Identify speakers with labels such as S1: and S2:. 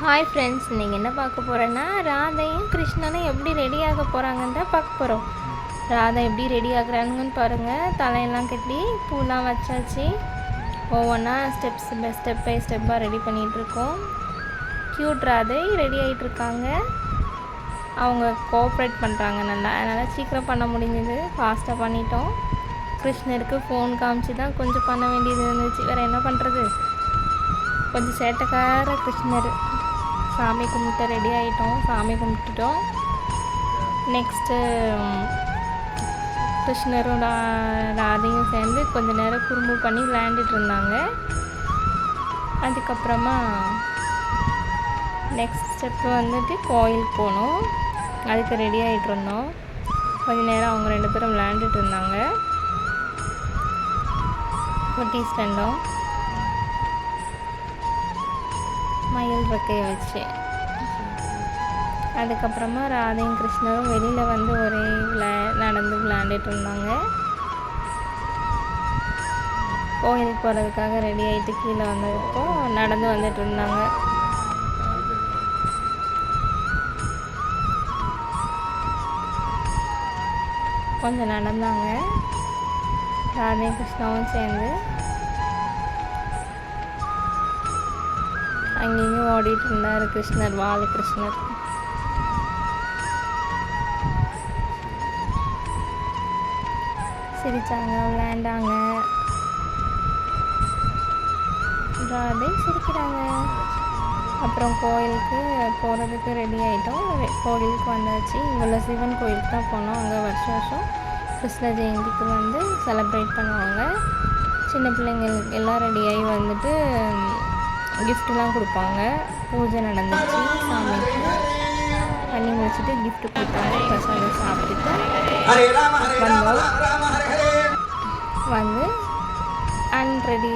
S1: Hi friends நீங்கள் என்ன பார்க்க போகிறேன்னா ராதையும் கிருஷ்ணனும் எப்படி ரெடி ஆக போகிறாங்கன்னு தான் பார்க்க போகிறோம் ராதா எப்படி ரெடி ஆகுறாங்கன்னு பாருங்கள் தலையெல்லாம் கட்டி பூலாம் வச்சாச்சு. ஒவ்வொன்றா ஸ்டெப்ஸ் பை ஸ்டெப் பை ஸ்டெப்பாக ரெடி பண்ணிகிட்ருக்கோம் க்யூட் ராதை ரெடி ஆகிட்டுருக்காங்க அவங்க கோஆப்ரேட் பண்ணுறாங்க நல்லா. அதனால் சீக்கிரம் பண்ண முடிஞ்சது. ஃபாஸ்ட்டாக பண்ணிட்டோம். கிருஷ்ணருக்கு ஃபோன் காமிச்சு தான் கொஞ்சம் பண்ண வேண்டியது இருந்துச்சு. வேறு என்ன பண்ணுறது கொஞ்சம் சேட்டைக்கார கிருஷ்ணர். சாமி கும்பிட்டு ரெடி ஆகிட்டோம் சாமி கும்பிட்டுட்டோம். நெக்ஸ்ட்டு கிருஷ்ணரும் ராதையும் சேர்ந்து கொஞ்ச நேரம் குறும்பு பண்ணி விளையாண்டுட்டு இருந்தாங்க. அதுக்கப்புறமா நெக்ஸ்ட் ஸ்டெப் வந்துட்டு கோயிலுக்கு போனோம். அதுக்கு ரெடி ஆகிட்டு இருந்தோம். கொஞ்ச நேரம் அவங்க ரெண்டு பேரும் விளையாண்டுட்டு இருந்தாங்க. குட்டீஸ் ரெண்டும். மயில் ரெக்கையை வச்சு. அதுக்கப்புறமா ராதையும் கிருஷ்ணரும் வெளியில் வந்து ஒரே விளா நடந்து விளையாண்டுட்டு இருந்தாங்க. கோயிலுக்கு போகிறதுக்காக ரெடி ஆகிட்டு கீழே வந்ததுக்கோ நடந்து வந்துட்டு இருந்தாங்க. கொஞ்சம் நடந்தாங்க. ராதையும் கிருஷ்ணாவும் சேர்ந்து அங்கேயும் ஓடிட்டு இருந்தார் கிருஷ்ணர் பாலகிருஷ்ணர். சிரிச்சாங்க விளையாண்டாங்க. அப்படியே சிரிக்கிறாங்க. அப்புறம் கோயிலுக்கு போகிறதுக்கு ரெடி ஆகிட்டோம் கோயிலுக்கு வந்தாச்சு. இங்குள்ள சிவன் கோயிலுக்கு தான் போனோம். அங்கே வருஷம் வருஷம் கிருஷ்ண ஜெயந்திக்கு வந்து செலப்ரேட் பண்ணுவாங்க. சின்ன பிள்ளைங்களுக்கு எல்லாம் ரெடியாகி வந்துட்டு கிஃப்ட்லாம் கொடுப்பாங்க. பூஜை நடந்துச்சு சாமிக்கு பண்ணி முடிச்சுட்டு gift கொடுத்தாங்க. பிரசாதம் சாப்பிட்டுட்டு வந்தோம். வந்து ரெடி